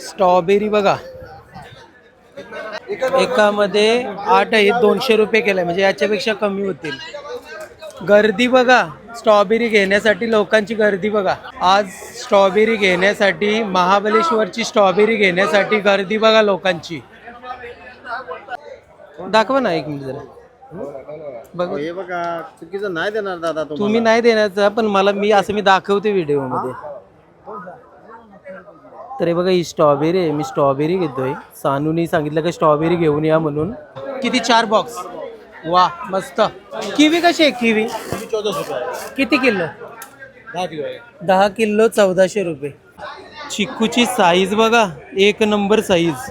Strawberry बघा. एकामध्ये आठ आहे दोनशे रुपये केलाय म्हणजे याच्यापेक्षा कमी होतील. गर्दी बघा स्ट्रॉबेरी घेण्यासाठी लोकांची गर्दी बघा. आज स्ट्रॉबेरी घेण्यासाठी महाबलेश्वरची स्ट्रॉबेरी घेण्यासाठी गर्दी बघा लोकांची. दाखवा ना एक मिनिट जरा. बघ. हे बघा चुकीचं नाही देणार दादा तुम्ही नाही देण्याचा पण मला मी असं मी दाखवते व्हिडिओमध्ये तर हे बघा ही स्ट्रॉबेरी आहे. मी स्ट्रॉबेरी घेतोय. सानूनी सांगितलं का स्ट्रॉबेरी घेऊन या म्हणून. किती? चार बॉक्स वा मस्त. किवी कशी आहे किवी? किती किलो? दहा किलो चौदाशे रुपये. चिक्कूची साईज बघा एक नंबर साईज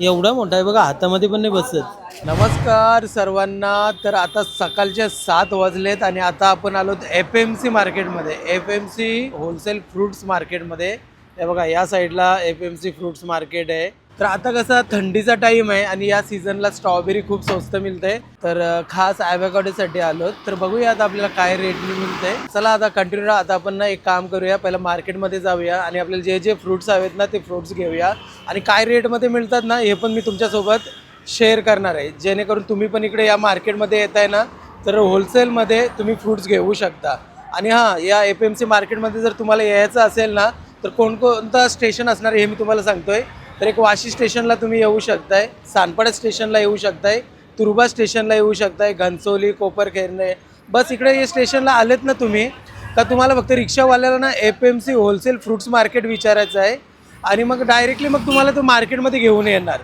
एवढा मोठा आहे बघा हातामध्ये पण नाही बसत. नमस्कार सर्वांना. तर आता सकाळच्या सात वाजलेत आणि आता आपण आलो एफ एम सी मार्केटमध्ये. F M C wholesale fruits मार्केटमध्ये हे बघा या साईडला F M C fruits market आहे. तर आता कसं थंडीचा टाइम आहे आणि या सीझनला स्ट्रॉबेरी खूप स्वस्त मिळते. तर खास ॲव्हॅकाडोसाठी आलो तर बघूया आता आपल्याला काय रेटने मिळते. चला आता कंटिन्यू आता आपण ना एक काम करूया. पहिला मार्केटमध्ये जाऊया आणि आपल्याला जे जे फ्रुट्स हवेत ना ते फ्रुट्स घेऊया. आणि काय रेटमध्ये मिळतात ना हे पण मी तुमच्यासोबत शेअर करणार आहे. जेणेकरून तुम्ही पण इकडे या मार्केटमध्ये येत आहे ना तर होलसेलमध्ये तुम्ही फ्रुट्स घेऊ शकता. आणि हां या एफ एम सी मार्केटमध्ये जर तुम्हाला यायचं असेल ना तर कोणकोणतं स्टेशन असणार हे मी तुम्हाला सांगतोय. तर एक वाशी स्टेशनला तुम्ही येऊ शकताय सानपाडा स्टेशनला येऊ शकताय तुर्बा स्टेशनला येऊ शकताय घनसोली कोपरखेरणे बस इकडे या स्टेशनला आलेत ना तुम्ही का तुम्हाला फक्त रिक्षावाल्याला ना F M C wholesale fruits market विचारायचं आहे. आणि मग डायरेक्टली मग तुम्हाला तो मार्केटमध्ये घेऊन येणार.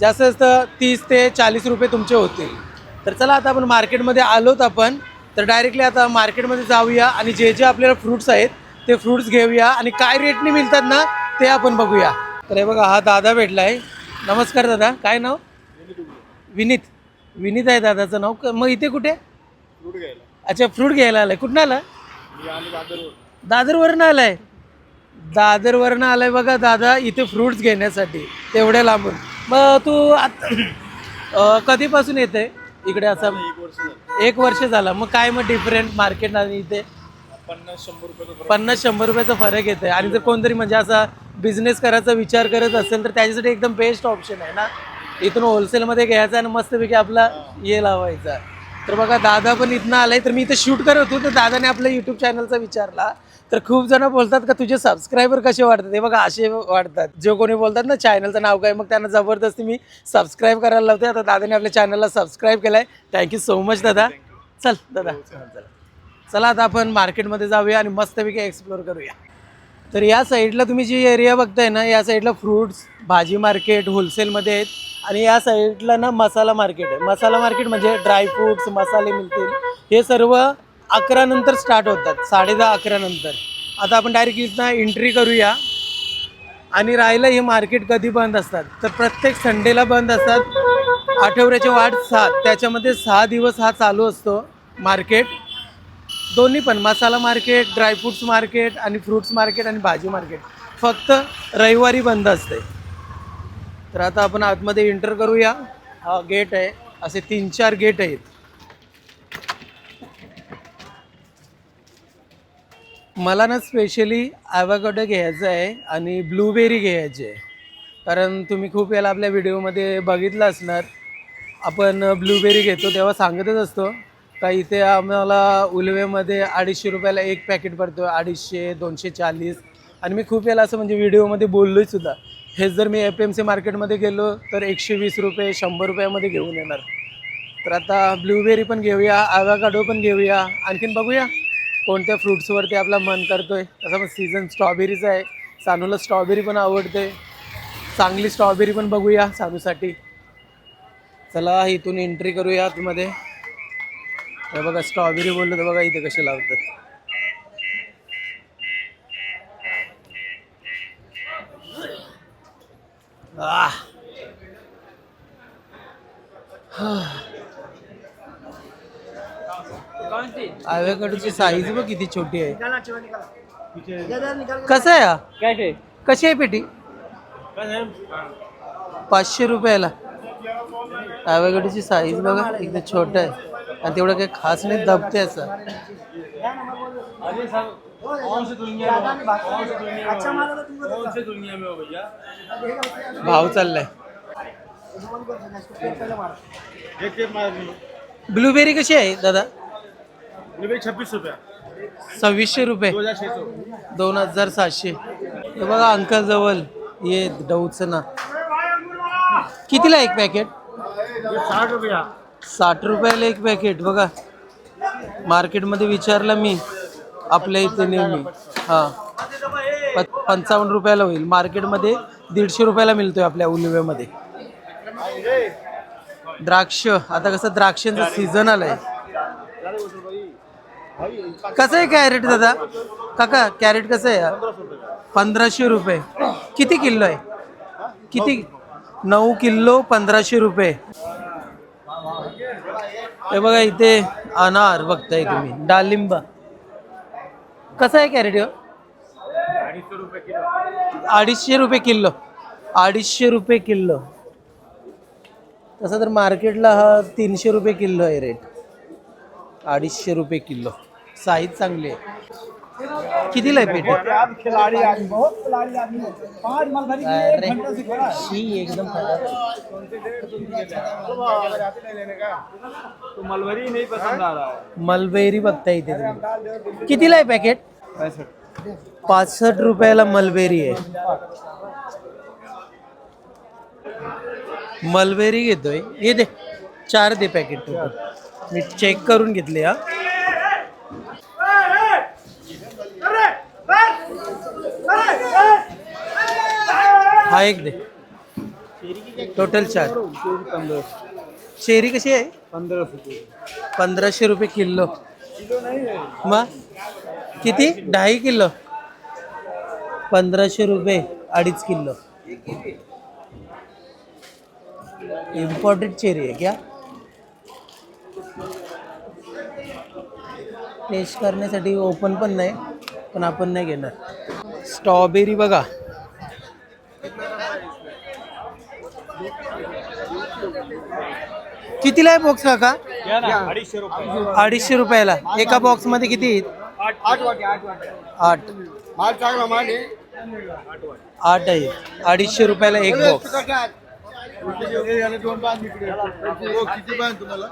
जास्त जास्त तीस ते चाळीस रुपये तुमचे होतील. तर चला आता आपण मार्केटमध्ये आलोत आपण. तर डायरेक्टली आता मार्केटमध्ये जाऊया आणि जे जे आपल्याला फ्रुट्स आहेत ते फ्रुट्स घेऊया आणि काय रेटने मिळतात ना ते आपण बघूया. तर हे बघा हा दादा भेटला आहे नमस्कार दादा काय नाव? विनीत. विनीत आहे दादाचं नाव. मग इथे कुठे? अच्छा फ्रूट घ्यायला आलाय. कुठं आला दादरवरनं. आलाय. दादरवरनं आलाय बघा दादा इथे फ्रुट्स घेण्यासाठी. तेवढ्या लांबून. मग तू आत- कधीपासून येते? इकडे असं एक वर्ष झाला. मग काय मग डिफरंट मार्केट आणि इथे? पन्नास शंभर रुपयाचा फरक. येते आणि जर कोणतरी म्हणजे असा बिझनेस करायचा विचार करत असेल तर त्याच्यासाठी एकदम बेस्ट ऑप्शन आहे ना? इथून होलसेलमध्ये घ्यायचा आणि मस्तपैकी आपला ये लावायचा. तर बघा दादा पण इथनं आलाय. तर मी इथं शूट करत होतो. तर दादाने आपल्या युट्यूब चॅनलचा विचारला. तर खूप जण बोलतात का तुझे सबस्क्रायबर कसे वाढतात? हे बघा असे वाढतात. जे कोणी बोलतात ना चॅनलचं नाव काय? मग त्यांना जबरदस्ती मी सबस्क्राईब करायला लावते आता दादाने आपल्या चॅनलला सबस्क्राईब केलाय. थँक्यू सो मच दादा. चल दादा. चला चला आता आपण मार्केटमध्ये जाऊया आणि मस्तपैकी एक्सप्लोर करूया. तर या साईडला तुम्ही जी एरिया बघताय ना या साईडला फ्रुट्स भाजी मार्केट होलसेलमध्ये आहेत. आणि या साईडला ना मसाला मार्केट आहे. मसाला मार्केट म्हणजे ड्रायफ्रुट्स मसाले मिळतील. हे सर्व अकरा नंतर स्टार्ट होतात साडे दहा अकरा नंतर. आता आपण डायरेक्ट इथनं एंट्री करूया. आणि राहिलं हे मार्केट कधी बंद असतात? तर प्रत्येक संडेला बंद असतात. आठवड्याचे वाट सात. त्याच्यामध्ये सहा दिवस हा चालू असतो मार्केट दोन्ही पण masala market dry fruits market आणि फ्रुट्स मार्केट आणि भाजी मार्केट फक्त रविवारी बंद असते. तर आता आपण आतमध्ये एंटर करूया. हा गेट आहे. असे तीन चार गेट आहेत. मला ना स्पेशली ॲव्हाकडो घ्यायचं आहे आणि ब्लूबेरी घ्यायची आहे. कारण तुम्ही खूप वेळा आपल्या व्हिडिओमध्ये बघितलं असणार. आपण ब्लूबेरी घेतो तेव्हा सांगतच असतो. का इथे आम्हाला उलवेमध्ये अडीचशे रुपयाला एक पॅकेट पडतो अडीचशे दोनशे चाळीस. आणि मी खूप वेळा असं म्हणजे व्हिडिओमध्ये बोललोय सुद्धा. हेच जर मी एफ एम सी मार्केटमध्ये गेलो तर एकशे वीस रुपये शंभर रुपयामध्ये घेऊन येणार. तर आता ब्लूबेरी पण घेऊया आव्हाकाडो पण घेऊया. आणखीन बघूया. कोणत्या फ्रुट्सवरती आपला मन करतोय? तसं मग सीझन स्ट्रॉबेरीचा आहे. सानूला स्ट्रॉबेरी पण आवडते चांगली स्ट्रॉबेरी पण बघूया सानूसाठी. चला इथून एंट्री करूया आतमध्ये. हे बघा स्ट्रॉबेरी बोललो तर बघा इथे कसे लावतात. आह. आव्याकडची साईज बघ किती छोटी आहे. कसं आहे हा? कशी आहे पेटी? पाचशे रुपयाला. आव्याकडची साईज बघा एकदम छोट आहे. आणि तेवढं काही खास नाही दबते असं. भाव चाललाय. ब्लूबेरी कशी आहे दादा? छब्बीस रुपया. सव्वीसशे रुपये. दोन हजार सातशे. हे बघा अंकल जवळ ये डऊचं ना. कितीला एक पॅकेट? साठ रुपया साठ रुपयाला एक पॅकेट बघा. मार्केटमध्ये विचारलं मी आपल्या इथे नेहमी. हां. प- पंचावन्न रुपयाला होईल. मार्केटमध्ये दीडशे रुपयाला मिळतोय आपल्या उलव्यामध्ये. द्राक्ष. आता कसं द्राक्षांचं सीझन आलंय. कसं आहे कॅरेट दादा? काका कॅरेट कसं आहे? पंधराशे रुपये. किती किलो आहे? किती? नऊ किलो पंधराशे रुपये. हे बघा इथे अनार बघताय तुम्ही. डाळिंब कसं आहे कॅरेट अडीचशे रुपये किलो. अडीचशे रुपये किलो. तसं तर मार्केटला हा तीनशे रुपये किलो आहे रेट अडीचशे रुपये किलो. साईज चांगली आहे. कितीला आहे पेटी? शी एकदम खराब तो मलवरी नहीं. पसंद आ रहा है मलबेरी बघताय इथे तुम्ही. कितीला आहे पॅकेट पासष्ट रुपयाला मलबेरी आहे. मलबेरी घेतोय. ये दे चार दे पॅकेट मी चेक करून घेतले हा. हा एक दे. टोटल चार चेरी कशी आहे? पंधराशे रुपये किलो. मग? किती? ढाई किलो. पंधराशे रुपये अडीच किलो. इम्पॉर्टेंट चेरी आहे क्या? टेस्ट करण्यासाठी ओपन पण नाही पण आपण नाही घेणार. स्ट्रॉबेरी बघा. कितीला आहे बॉक्स काका? क्या ना अडीचशे रुपये. अडीचशे रुपयाला. एका बॉक्समध्ये किती आहेत? आठ आठ वाटे. आठ. वाटे आठ माल चांगला माल आहे. आठ आहे. अडीचशे रुपयाला एक बॉक्स हो, किती पाहिजे तुम्हाला?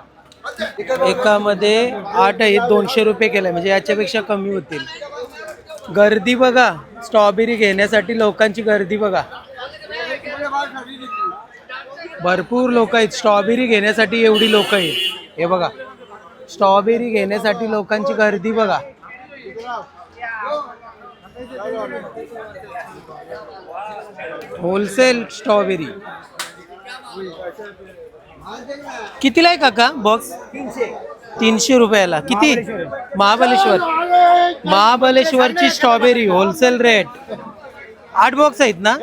एकामध्ये आठ आहे दोनशे रुपये केलाय. म्हणजे याच्यापेक्षा कमी होतील. गर्दी बघा. स्ट्रॉबेरी घेण्यासाठी लोकांची गर्दी बघा. भरपूर लोक आहेत. स्ट्रॉबेरी घेण्यासाठी एवढी लोक आहेत. हे बघा. स्ट्रॉबेरी घेण्यासाठी लोकांची गर्दी बघा. Wholesale strawberry. कितीला आहे काका? बॉक्स तीनशे. रुपयाला. किती? महाबलेश्वर महाबलेश्वरची स्ट्रॉबेरी. होलसेल रेट आठ बॉक्स आहेत ना?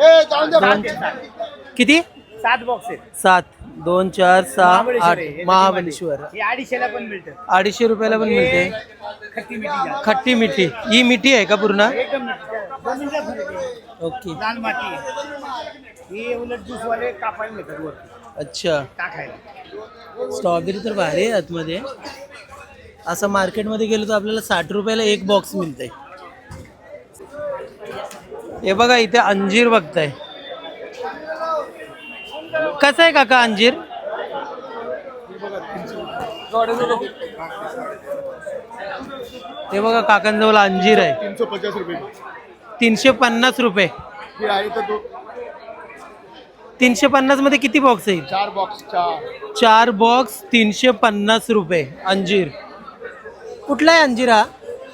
किती? सात बॉक्स आहेत. सात दोन चार सहा आठ. महाबळेश्वर. हे अडीचशेला पण मिळतं. अडीचशे रुपयाला पण मिळते. खट्टी मिठी जास्त. खट्टी मिठी. ही मिठी आहे का पूर्ण? एकदम मिठी. जमिनीचा फरक आहे. ओके. लाल माती आहे. हे उलट कापायला मिळतात वर अच्छा. टाकायला. स्ट्रॉबेरी तर भारी आहे आतमध्ये. असं मार्केटमध्ये गेलो तर आपल्याला साठ रुपयाला एक बॉक्स मिळतंय. हे बघा इथे अंजीर बघताय. कसं आहे काका अंजीर? हे बघा काकांजवळ अंजीर आहे. तीनशे पचास रुपये तीनशे पन्नास रुपये. हे आहे तर तो तीनशे पन्नासमध्ये किती बॉक्स येईल चार बॉक्स चार चार बॉक्स तीनशे पन्नास रुपये अंजीर. कुठला आहे अंजीर हा?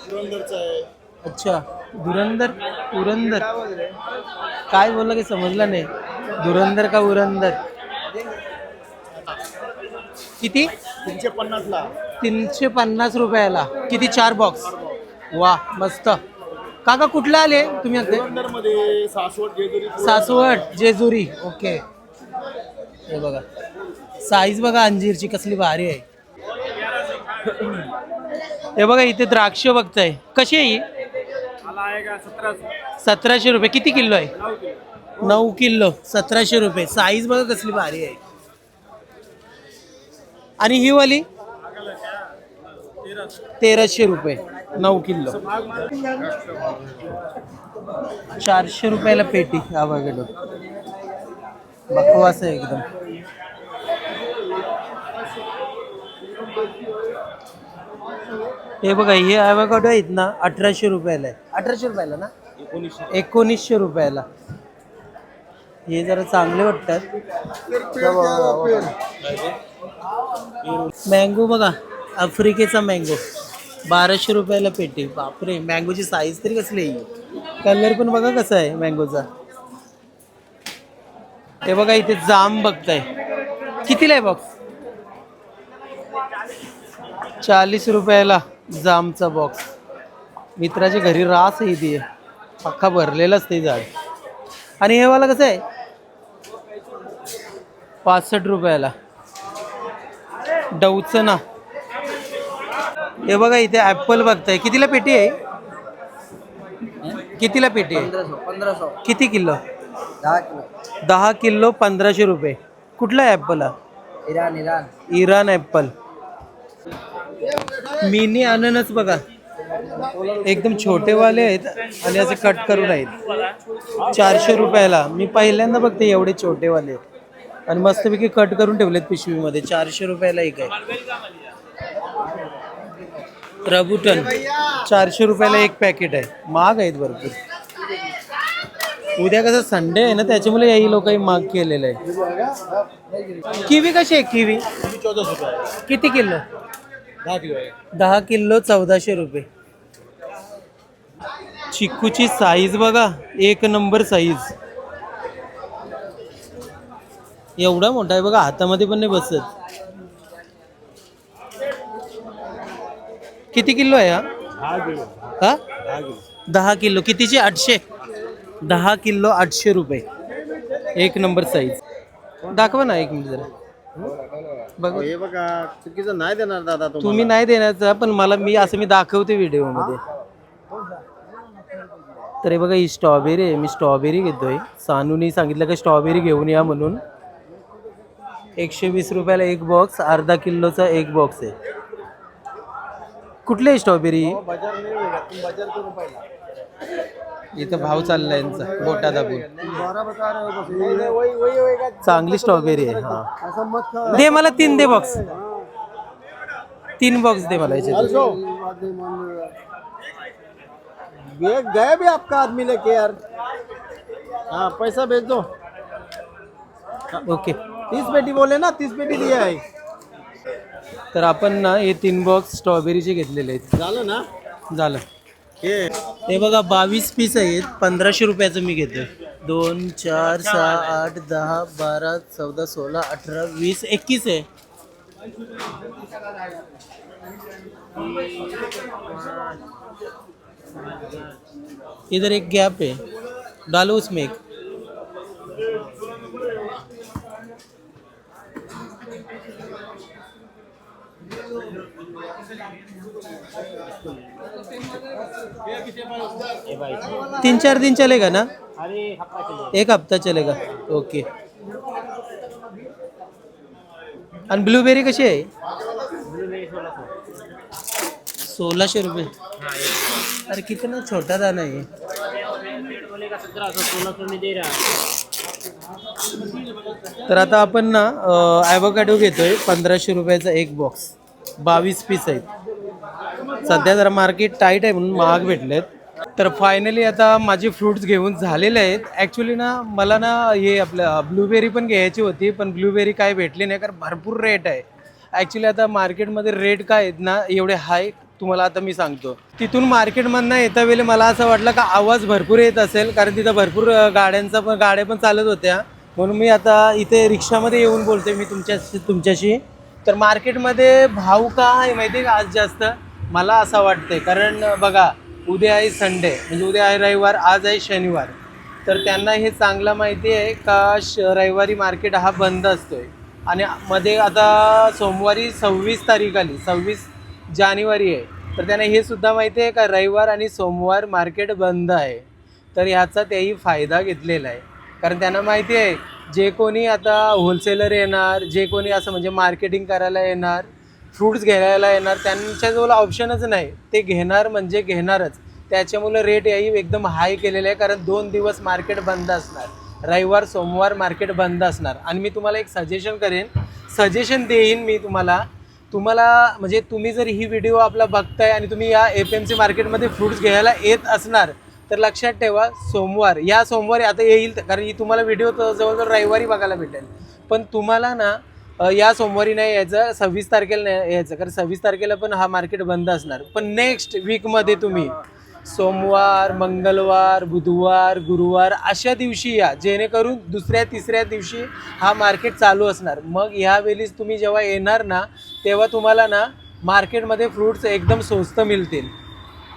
धुरंधरचा आहे अच्छा धुरंदर उरंदर. काय बोललं काही समजलं नाही. धुरंदर का उरंदर? किती? तीनशे पन्नास ला तीनशे पन्नास रुपयाला. किती? चार बॉक्स वा मस्त. काका कुठला आले? तुम्ही मध्ये सासवड जेजुरी सासवड जेजुरी. ओके. हे बघा. साईज बघा अंजीरची कसली भारी आहे. हे बघा इथे द्राक्ष बघताय. कशी आहे ही? सतराशे? रुपये. किती किलो आहे? नऊ किलो. सतराशे रुपये. साईज बघा कसली भारी आहे. आणि ही वाली? तेराशे रुपये नऊ किलो. चारशे रुपयाला पेटी आवागेलो बकवास आहे एकदम. हे बघा हे ॲवोकाडो आहेत ना अठराशे रुपयाला आहे. अठराशे रुपयाला ना? एकोणीसशे रुपयाला. हे जरा चांगले वाटतात. मँगो बघा आफ्रिकेचा मँगो बाराशे रुपयाला पेटी. बापरे मँगोची साईज तरी कसली आहे कलर पण बघा कसा आहे मँगोचा हे बघा इथे जाम बघताय. कितीला आहे बॉक्स चाळीस रुपयाला जामचा बॉक्स मित्राच्या घरी रास आहे ती. अख्खा भरलेलाच ते झाड. आणि हे वाला कसं आहे? पासष्ट रुपयाला. डवचं ना. हे बघा इथे ॲपल बघताय. कितीला पेटी आहे? कितीला पेटी आहे? किती किलो? दहा किलो. दहा किलो पंधराशे रुपये. कुठला आहे apple? Iran Iran. Iran apple. Mini अननस बघा. एकदम छोटेवाले आहेत आणि असे कट करून आहेत. चारशे रुपयाला. मी पहिल्यांदा बघते एवढे छोटेवाले आहेत. आणि मस्तपैकी कट करून ठेवलेत पिशवीमध्ये. चारशे रुपयाला एक आहे. रबुटन चारशे रुपयाला एक पॅकेट आहे. महाग आहेत भरपूर. उद्या कसं संडे आहे ना त्याच्यामुळे याही लोकांनी माग केलेलं आहे. किवी कशी आहे किवी? किती किलो? दहा किलो दहा किलो चौदाशे रुपये. चिक्कूची साईज बघा एक नंबर साईज एवढा मोठा आहे बघा हातामध्ये पण नाही बसत. किती किलो आहे हा? दहा किलो हा? दहा किलो. दहा किलो कितीचे? आठशे. दहा किलो आठशे रुपये. एक नंबर साईज दाखवा ना एक मिनिट जरा. बघ. हे बघा चुकीचं नाही देणार दादा तुम्ही नाही देण्याचा पण मला मी असं मी दाखवते व्हिडिओमध्ये. तर हे बघा ही स्ट्रॉबेरी आहे. मी स्ट्रॉबेरी घेतोय. सानूनी सांगितलं की स्ट्रॉबेरी घेऊन या म्हणून. एकशे वीस रुपयाला एक बॉक्स अर्धा किलोचा एक बॉक्स आहे. कुठली आहे स्ट्रॉबेरी इथं भाव चाललाय यांचा बोटा दाबून हो चांगली स्ट्रॉबेरी आहे हा. दे मला तीन दे बॉक्स तीन बॉक्स दे मला भी आपका आदमी लेके यार. हाँ पैसा भेज दो. ओके. तीस पेटी बोले ना तीस पेटी दिया है तर आपण ना हे तीन बॉक्स स्ट्रॉबेरीचे घेतलेले आहेत. झालं ना? झालं. हे. हे बघा बावीस पीस आहेत. पंधराशे रुपयाचं मी घेतोय. दोन चार सहा आठ दहा बारा चौदा सोळा अठरा वीस एकवीस आहे. इधर एक गैप है डालो उसमें एक. तीन चार दिन चलेगा ना? एक हफ्ता चलेगा. ओके आणि ब्लूबेरी कशी आहे? सोळाशे रुपये. अरे कितना छोटा दाना आहे तर आता आपण ना ॲवोकॅडो घेतोय पंधराशे रुपयाचा एक बॉक्स बावीस पीस आहेत. सध्या जरा मार्केट टाईट आहे म्हणून महाग भेटलेत. तर फायनली आता माझे फ्रुट्स घेऊन झालेले आहेत. ॲक्च्युली ना मला ना हे आपलं ब्लूबेरी पण घ्यायची होती पण ब्लूबेरी काय भेटली नाही कारण भरपूर रेट आहे. ॲक्च्युली आता मार्केटमध्ये रेट काय आहेत ना एवढे हाय तुम्हाला आता मी सांगतो. तिथून मार्केटमधनं येता वेळी मला असं वाटलं का आवाज भरपूर येत असेल कारण तिथं भरपूर गाड्यांचा पण गाड्या पण चालत होत्या. म्हणून मी आता इथे रिक्षामध्ये येऊन बोलते मी तुमच्याशी तुमच्याशी. तर मार्केटमध्ये भाव का आहे माहिती आहे का आज जास्त? मला असं वाटतंय कारण बघा उद्या आहे संडे म्हणजे उद्या आहे रविवार आज आहे शनिवार. तर त्यांना हे चांगलं माहिती आहे का श रविवारी मार्केट हा बंद असतोय. आणि मध्ये आता सोमवारी सव्वीस तारीख आली सव्वीस जानेवारी आहे. तर त्यांना हे सुद्धा माहिती आहे का रविवार आणि सोमवार मार्केट बंद आहे. तर ह्याचा तेही फायदा घेतलेला आहे. कारण त्यांना माहिती आहे जे कोणी आता होलसेलर येणार जे कोणी असं म्हणजे मार्केटिंग करायला येणार फ्रूट्स घ्यायला येणार त्यांच्याजवळ ऑप्शनच नाही. ते घेणार म्हणजे घेणारच. त्याच्यामुळे रेट याही एकदम हाय केलेले आहे कारण दोन दिवस मार्केट बंद असणार. रविवार सोमवार मार्केट बंद असणार. आणि मी तुम्हाला एक सजेशन करेन. सजेशन देईन मी तुम्हाला. तुम्हाला म्हणजे तुम्ही जर ही व्हिडिओ आपला बघताय आणि तुम्ही या एफ एम सी मार्केटमध्ये फ्रूट्स घ्यायला येत असणार तर लक्षात ठेवा सोमवार. या सोमवारी आता येईल कारण ही तुम्हाला व्हिडिओ जवळजवळ रविवारी बघायला भेटेल. पण तुम्हाला ना या सोमवारी नाही यायचं सव्वीस तारखेला नाही यायचं कारण सव्वीस तारखेला पण हा मार्केट बंद असणार. पण नेक्स्ट वीकमध्ये तुम्ही सोमवार मंगळवार बुधवार गुरुवार अशा दिवशी या जेणेकरून दुसऱ्या तिसऱ्या दिवशी हा मार्केट चालू असणार. मग ह्यावेळीच तुम्ही जेव्हा येणार ना तेव्हा तुम्हाला ना मार्केटमध्ये फ्रूट्स एकदम स्वस्त मिळतील.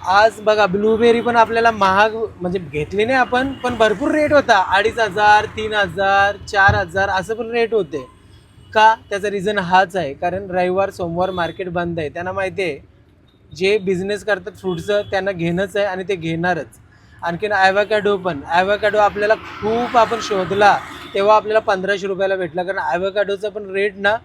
आज बघा ब्लूबेरी पण आपल्याला महाग म्हणजे घेतली नाही आपण पण भरपूर रेट होता. अडीच हजार तीन हजार चार हजार असं पण रेट होते. का त्याचा रिझन हाच आहे. कारण रविवार सोमवार मार्केट बंद आहे. त्यांना माहिती आहे जे बिझनेस करतात फ्रूटचं त्यांना घेणंच आहे आणि ते घेणारच. आणखीन ॲव्हॅकॅडो पण. ॲव्हॅकॅडो आपल्याला खूप आपण शोधला तेव्हा आपल्याला पंधराशे रुपयाला भेटला. कारण ॲव्हॅकॅडोचा पण रेट ना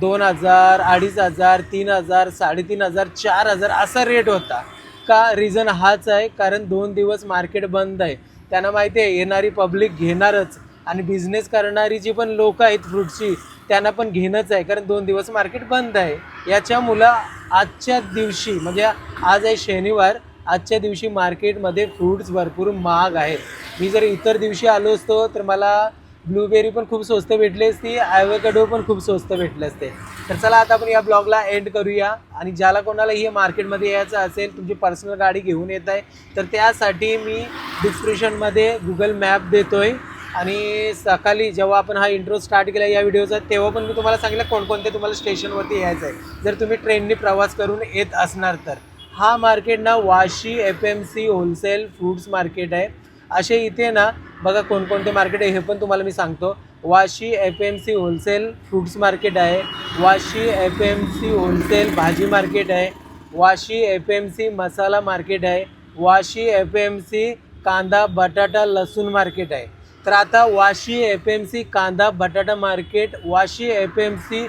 दोन हजार अडीच हजार तीन हजार साडेतीन हजार चार हजार असा रेट होता. का रिझन हाच आहे? कारण दोन दिवस मार्केट बंद आहे. त्यांना माहिती आहे येणारी पब्लिक घेणारच. आणि बिझनेस करणारी जी पण लोक आहेत फ्रूटची त्यांना पण घेणंच आहे. कारण दोन दिवस मार्केट बंद आहे. याच्या मुलं आजच्या दिवशी म्हणजे आज आहे शनिवार आजच्या दिवशी मार्केटमध्ये फ्रूट्स भरपूर महाग आहेत. मी जर इतर दिवशी आलो असतो तर मला ब्लूबेरी पण खूप स्वस्त भेटली असती ॲव्होकॅडो पण खूप स्वस्त भेटले असते. तर चला आता आपण या ब्लॉगला एंड करूया. आणि ज्याला कोणालाही हे मार्केटमध्ये यायचं असेल तुमची पर्सनल गाडी घेऊन येत आहे तर त्यासाठी मी डिस्क्रिप्शनमध्ये गुगल मॅप देतो आहे आणि सकाळी जेव्हा आपण हा इंट्रो स्टार्ट केला या व्हिडिओचा तेव्हा पण मी तुम्हाला सांगितलं कोणकोणते तुम्हाला स्टेशनवरती यायचं आहे जर तुम्ही ट्रेनने प्रवास करून येत असणार तर. हा मार्केट ना Vashi F M C wholesale fruits market आहे. असे इथे ना बघा कोणकोणते मार्केट आहे हे पण तुम्हाला मी सांगतो. Vashi F M C wholesale fruits market आहे. Vashi F M C wholesale भाजी मार्केट आहे. Vashi F M C masala market आहे. वाशी एफ एम सी कांदा बटाटा लसूण मार्केट आहे. तर आता वाशी एफ एम सी कांदा बटाटा market Vashi F M C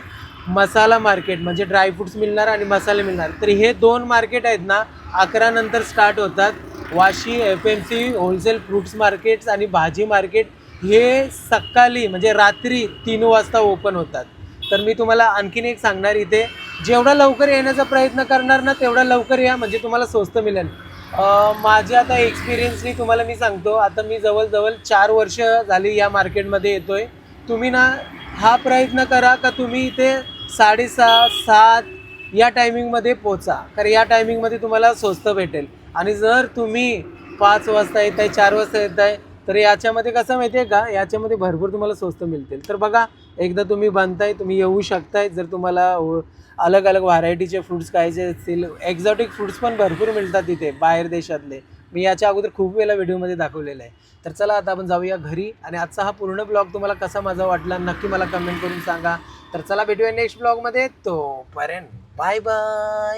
masala market म्हणजे ड्रायफ्रूट्स मिळणार आणि मसाले मिळणार. तर हे दोन मार्केट आहेत ना अकरा नंतर स्टार्ट होतात. Vashi F M C wholesale fruits markets आणि भाजी मार्केट हे सकाळी म्हणजे रात्री तीन वाजता ओपन होतात. तर मी तुम्हाला आणखीन एक सांगणार इथे जेवढा लवकर येण्याचा प्रयत्न करणार ना तेवढा लवकर या म्हणजे तुम्हाला स्वस्त मिळेल. माझे आता एक्सपिरियन्सनी तुम्हाला मी सांगतो. आता मी जवळजवळ चार वर्ष झाली या मार्केटमध्ये येतोय. तुम्ही ना हा प्रयत्न करा का तुम्ही इथे साडेसहा सात या टायमिंगमध्ये पोचा. कारण या टायमिंगमध्ये तुम्हाला स्वस्त भेटेल. आणि जर तुम्ही पाच वाजता येत आहे चार वाजता येत आहे तर याच्यामध्ये कसं माहिती आहे का? याच्यामध्ये भरपूर तुम्हाला स्वस्त मिळतील. तर बघा एकदा तुम्ही बनताय तुम्ही येऊ शकताय. जर तुम्हाला अलग अलग व्हरायटीचे फ्रूट्स खायचे असतील. एक्झॉटिक फ्रूट्स पण भरपूर मिळतात तिथे बाहेर देशातले. मी याच्या अगोदर खूप वेळा व्हिडिओमध्ये दाखवलेलं आहे. तर चला आता आपण जाऊया घरी आणि आजचा हा पूर्ण ब्लॉग तुम्हाला कसा माझा वाटला नक्की मला कमेंट करून सांगा. तर चला भेटूया नेक्स्ट ब्लॉगमध्ये तोपर्यंत बाय बाय